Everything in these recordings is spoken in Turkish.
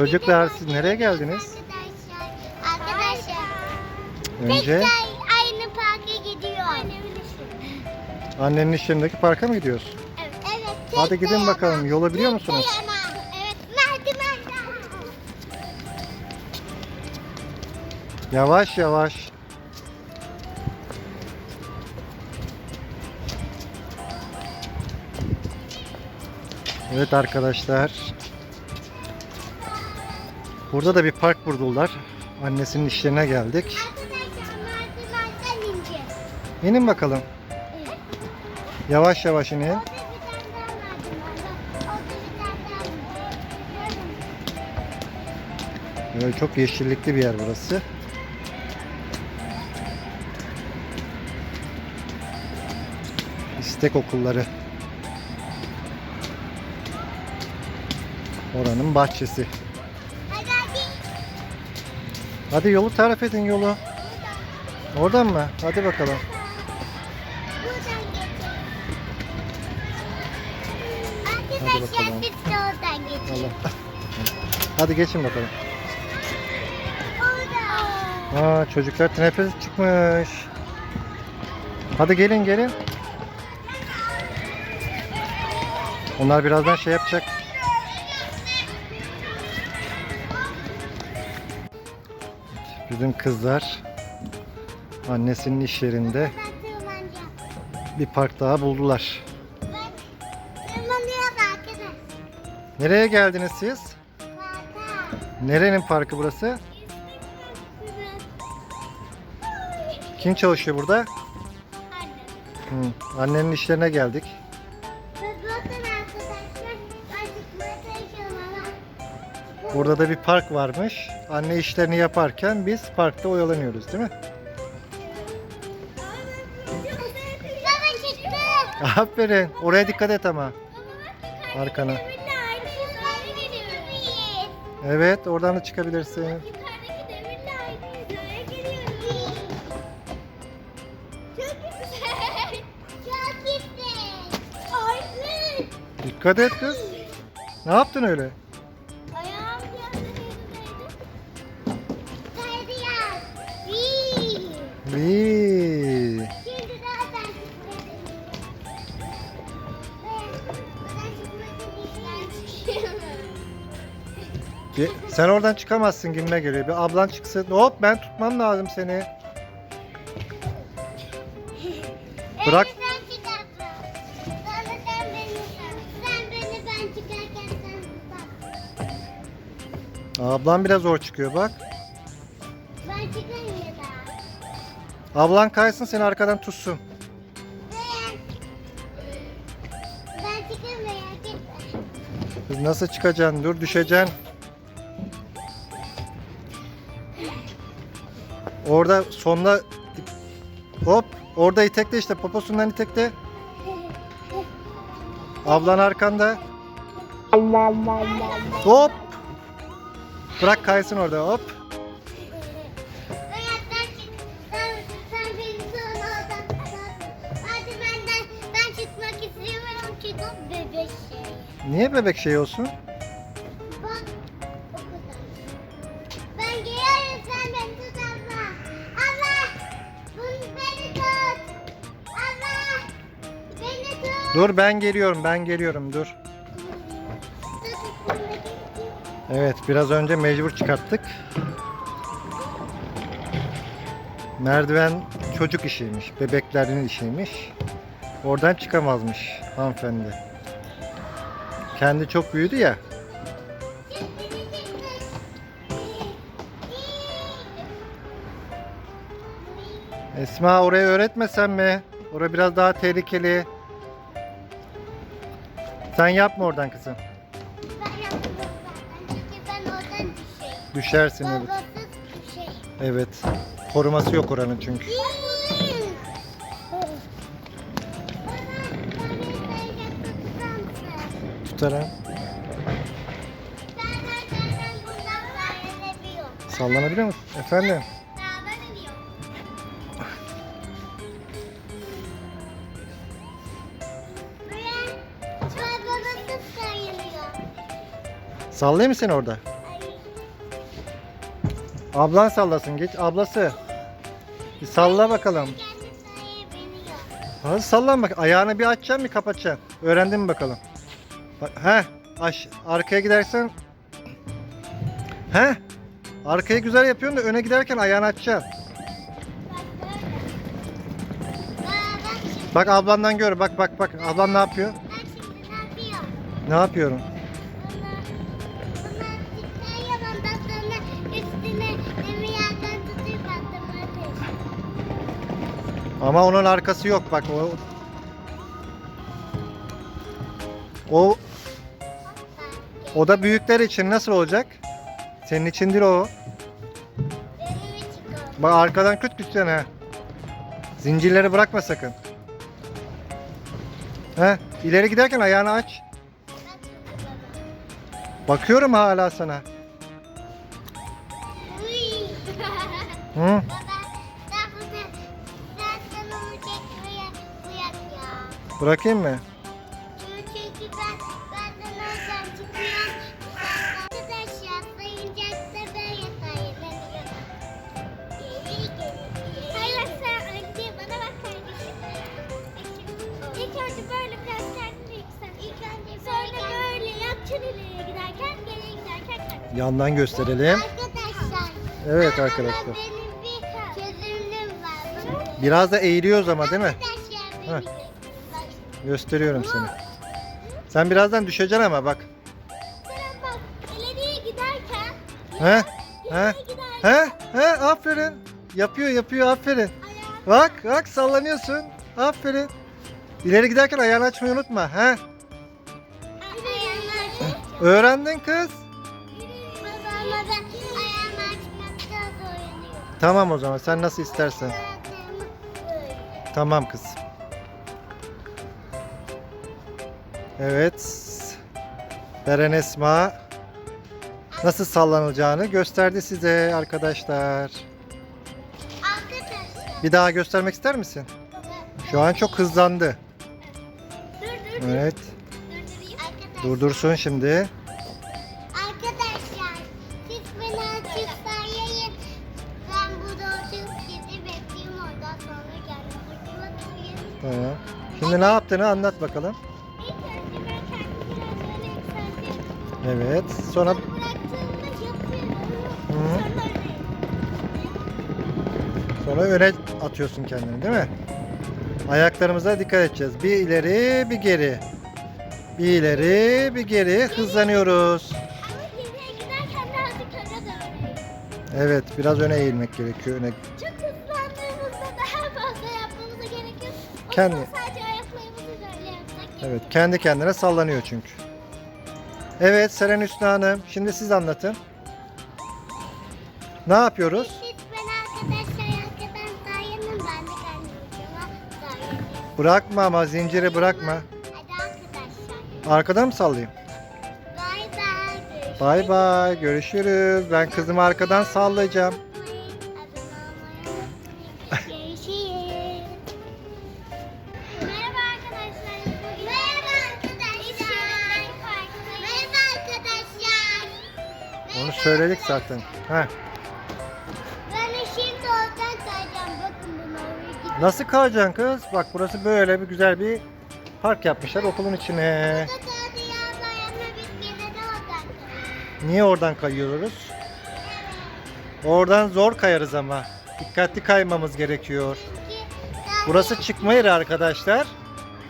Çocuklar siz nereye geldiniz? Arkadaşlar. Önce Tekrar aynı parka gidiyor. annenin iş yerindeki parka mı gidiyoruz? Evet. evet Hadi tek gidin bakalım. Yolu biliyor musunuz? dayanak. Evet. Merdivenden. Yavaş yavaş. Evet arkadaşlar. Burada da bir park kurdular. Annesinin işlerine geldik. İnin bakalım. Yavaş yavaş inin. Böyle çok yeşillikli bir yer burası. İstek okulları. Oranın bahçesi. Hadi yolu tarif edin yolu. Oradan mı? Hadi bakalım. Hadi bakalım. Allah. Hadi geçin bakalım. Aa çocuklar teneffüs çıkmış. Hadi gelin gelin. Onlar birazdan şey yapacak. Bizim kızlar annesinin iş yerinde bir park daha buldular. Nereye geldiniz siz? Nerenin parkı burası? Kim çalışıyor burada? Anne. Hı, annenin işlerine geldik. Burada da bir park varmış. Anne işlerini yaparken biz parkta oyalanıyoruz değil mi? Aferin. Oraya dikkat et ama. Arkana. Evet oradan da çıkabilirsin. Dikkat et kız. Ne yaptın öyle? Bir- Sen oradan çıkamazsın gibime geliyor. Bir ablan çıksın. Hop ben tutmam lazım seni. Bırak. Ablan biraz zor çıkıyor bak. Ben da. Ablan kaysın seni arkadan tutsun. Ben, çıkayım nasıl çıkacaksın? Dur düşeceksin. Orada sonda hop orada itekle işte poposundan itekle. Ablan arkanda. Hop. Bırak kaysın orada hop. Niye bebek şey olsun? Bak o kadar. Ben geliyorum sen beni tut abla. Bunu beni tut. Allah! Beni tut. Dur ben geliyorum ben geliyorum dur. Evet biraz önce mecbur çıkarttık. Merdiven çocuk işiymiş, bebeklerin işiymiş. Oradan çıkamazmış hanımefendi. Kendi çok büyüdü ya. Esma orayı öğretmesen mi? Orası biraz daha tehlikeli. Sen yapma oradan kızım. Ben yaptım zaten çünkü ben oradan düşeyim. Düşersin evet. Babasız bir şey. Evet. Koruması yok oranın çünkü. Tutarım. Sallanabiliyor musun? Efendim? Sallayayım mı seni orada? Ablan sallasın geç ablası. Bir salla bakalım. Hadi sallan bak. Ayağını bir açacaksın bir kapatacaksın. Öğrendin mi bakalım? He, aş, arkaya gidersen He? Arkayı güzel yapıyorsun da öne giderken ayağını açacaksın. Bak ablandan gör. Bak bak bak. Ablan ne yapıyor? Ne yapıyor? Ne yapıyorum? Ama onun arkası yok bak o o o da büyükler için nasıl olacak? Senin içindir o. Bak arkadan küt küt ha. Zincirleri bırakma sakın. He, ileri giderken ayağını aç. Bakıyorum hala sana. Hı? Baba sen Yandan gösterelim. Arkadaşlar. Evet arkadaşlar. Benim bir çözümüm var. Bunu- Biraz da eğiliyoruz ama değil mi? Heh. Gösteriyorum seni. Sen birazdan düşeceksin ama bak. Bak ileriye giderken He? He? He? He? Aferin. Yapıyor yapıyor aferin. Bak bak sallanıyorsun. Aferin. İleri giderken ayağını açmayı unutma. He? Öğrendin kız. Tamam o zaman sen nasıl istersen. Tamam kız. Evet. Beren Esma nasıl sallanılacağını gösterdi size arkadaşlar. Arkadaşlar. Bir daha göstermek ister misin? Şu an çok hızlandı. Evet. Durdursun şimdi. Tamam. Şimdi ne yaptığını anlat bakalım. İlk önce ben kendimi biraz öne yükseltiyorum. Evet. Sonra Bıraktığımda yapıyorum. Hı. Sonra öne. sonra öne atıyorsun kendini değil mi? Ayaklarımıza dikkat edeceğiz. Bir ileri, bir geri. Bir ileri, bir geri. Hızlanıyoruz. Ama giderken birazcık öne doğru. Evet, biraz öne eğilmek gerekiyor. Öne. Çok Kendi- zaman sadece ayaklarımızı böyle yapsak. Evet, kendi kendine sallanıyor çünkü. Evet, Seren Hüsnü Hanım. Şimdi siz anlatın. Ne yapıyoruz? Arkadaşlar arkadan ben de. Bırakma ama zinciri bırakma. Hadi arkadaşlar. Arkadan mı sallayayım? Bay bay. Görüşürüz. Bay bay, görüşürüz. Ben kızımı arkadan sallayacağım. Söyledik zaten. Heh. Ben şimdi oradan kayacağım. Bakın oraya gidiyor. Nasıl kayacaksın kız? Bak burası böyle bir güzel bir park yapmışlar okulun içine. Burada kaldı ya bayanla biz gene de oradan kayıyoruz. Niye oradan kayıyoruz? Oradan zor kayarız ama. Dikkatli kaymamız gerekiyor. Burası çıkma yeri arkadaşlar.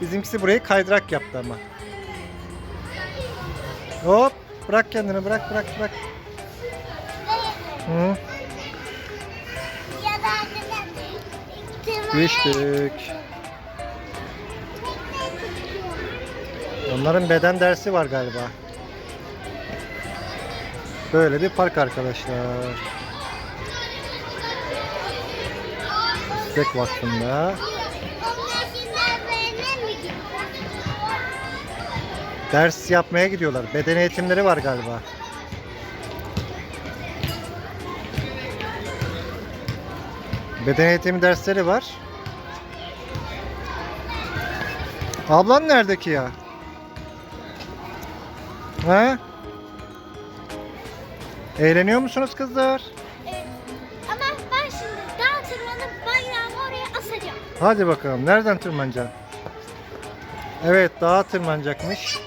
Bizimkisi burayı kaydırak yaptı ama. Hop! Bırak kendini bırak bırak bırak. Hı. Onların beden dersi var galiba. Böyle bir park arkadaşlar. Tek Vakfı'nda. Onlar şimdi böyle mi gidiyor? Ders yapmaya gidiyorlar. Beden eğitimleri var galiba. Beden eğitimi dersleri var. Ablan nerede ki ya? Ha? Eğleniyor musunuz kızlar? Evet. Ama ben şimdi dağ tırmanıp bayrağımı oraya asacağım. Hadi bakalım. Nereden tırmanacaksın? Evet dağa tırmanacakmış.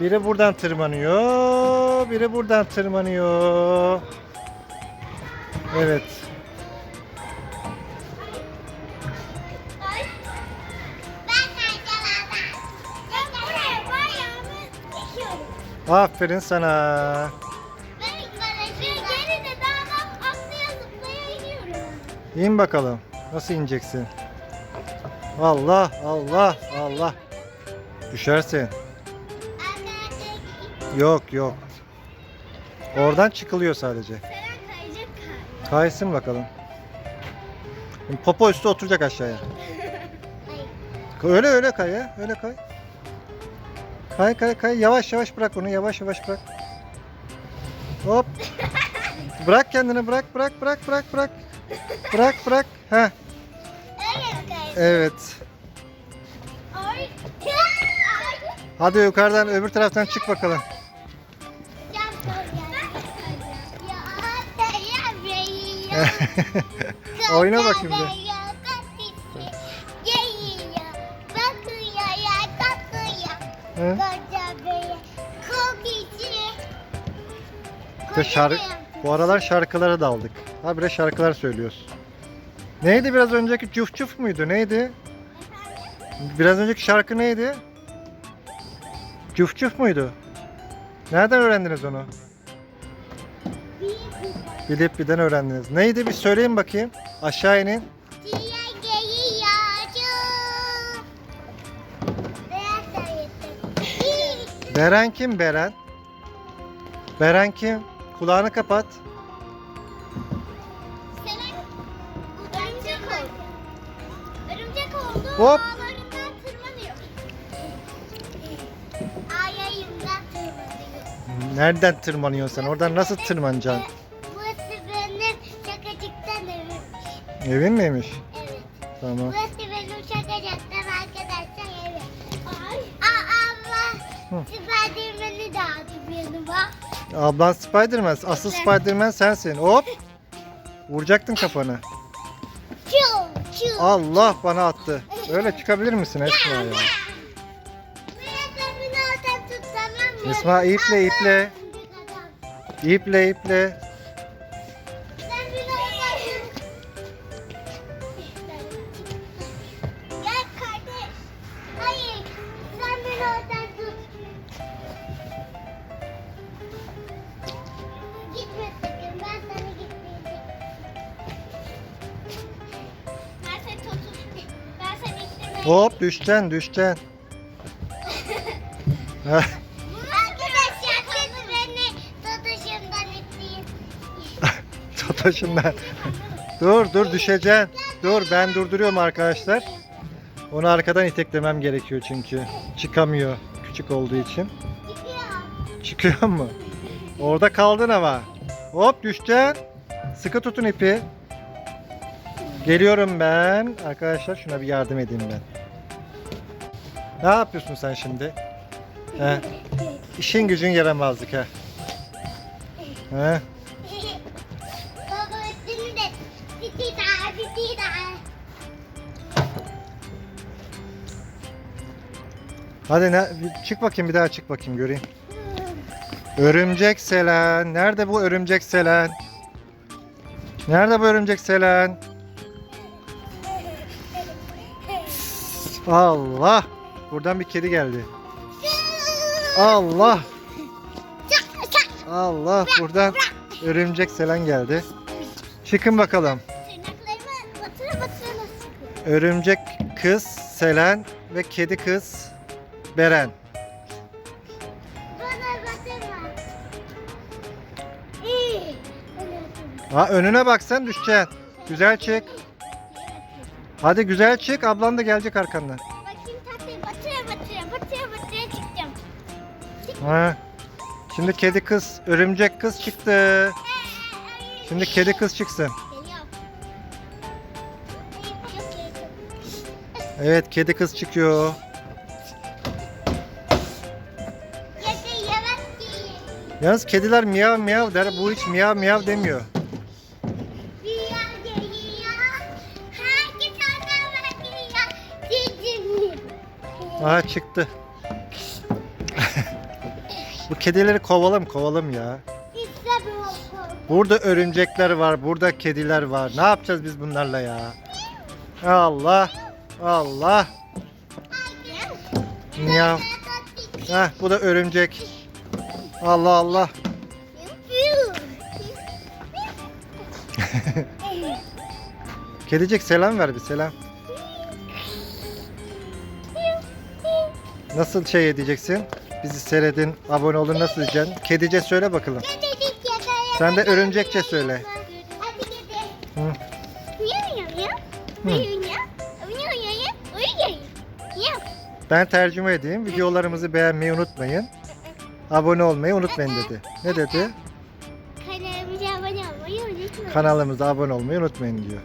Biri buradan tırmanıyor. Biri buradan tırmanıyor. Evet. Aferin sana. Ben ilk barajı geri de dağdan atlaya zıplaya iniyorum. İn bakalım. Nasıl ineceksin? Allah Allah Allah. Düşersin. Arkadaşlar Yok yok. Oradan çıkılıyor sadece. Seren kayacak kay. Kaysın bakalım. Popo üstü oturacak aşağıya. Hayır. Öyle öyle kay ya. Öyle kay. Kay kay kay. Yavaş yavaş bırak onu. Yavaş yavaş bırak. Hop. Bırak kendini bırak bırak bırak bırak bırak. Bırak bırak. Kayacak? Evet. Hadi yukarıdan öbür taraftan çık bakalım. Oyna bakayım bir. Hı? İşte bu aralar şarkılara daldık. Habire şarkılar söylüyoruz. Neydi biraz önceki cuf cuf muydu? Neydi? Biraz önceki şarkı neydi? Cuf cuf muydu? Nereden öğrendiniz onu? Bilip birden öğrendiniz. Neydi bir söyleyin bakayım. Aşağı inin. Beren kim Beren? Beren kim? Kulağını kapat. Örümcek oldu. Örümcek oldu. Hop. Ağlarından tırmanıyor. Ayağımdan tırmanıyor. Nereden tırmanıyorsun sen? Oradan nasıl tırmanacaksın? Burası benim şakacıktan evimmiş. Evin miymiş? Evet. Tamam. Burası Ablan Spiderman. Asıl Spiderman sensin. Hop. Vuracaktın kafanı. Allah bana attı. Öyle çıkabilir misin Esma ya? Esma, iple, iple. İple iple. Hop düşeceksin. Heh, Arkadaşlar siz beni tutuşumdan itleyin. Totoşum ben. Dur dur düşeceksin. Dur ben durduruyorum arkadaşlar. Onu arkadan iteklemem gerekiyor çünkü. Çıkamıyor küçük olduğu için. Gidiyor. Çıkıyor mu? Orada kaldın ama. Hop düşeceksin. Sıkı tutun ipi. Geliyorum ben. Arkadaşlar şuna bir yardım edeyim ben. Ne yapıyorsun sen şimdi? He? İşin gücün yaramazlık ha. He? Daha. Hadi ne, çık bakayım bir daha çık bakayım göreyim. Örümcek Selen. Nerede bu örümcek Selen? Nerede bu örümcek Selen? Allah! Buradan bir kedi geldi. Allah! Allah! Buradan örümcek Selen geldi. Çıkın bakalım. Örümcek kız Selen ve kedi kız Beren. Ha önüne baksan düşeceksin. Güzel çık. Hadi güzel çık. Ablan da gelecek arkandan. Ha. Şimdi kedi kız, örümcek kız çıktı. Şimdi kedi kız çıksın. Evet, kedi kız çıkıyor. Yalnız kediler miyav miyav der. Bu hiç miyav miyav demiyor. Aha çıktı. Bu kedileri kovalım kovalım ya. Burada örümcekler var, burada kediler var. Ne yapacağız biz bunlarla ya? Allah, Allah. Ya, heh, bu da örümcek. Allah Allah. Kedicik selam ver bir selam. Nasıl şey edeceksin? Bizi seyredin, abone olun nasıl diyeceksin? Kedice söyle bakalım. Sen de örümcekçe söyle. Hı. Ben tercüme edeyim. Videolarımızı beğenmeyi unutmayın. Abone olmayı unutmayın dedi. Ne dedi? Kanalımıza abone olmayı unutmayın. Kanalımıza abone olmayı unutmayın diyor.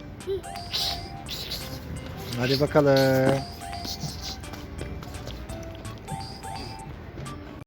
Hadi bakalım.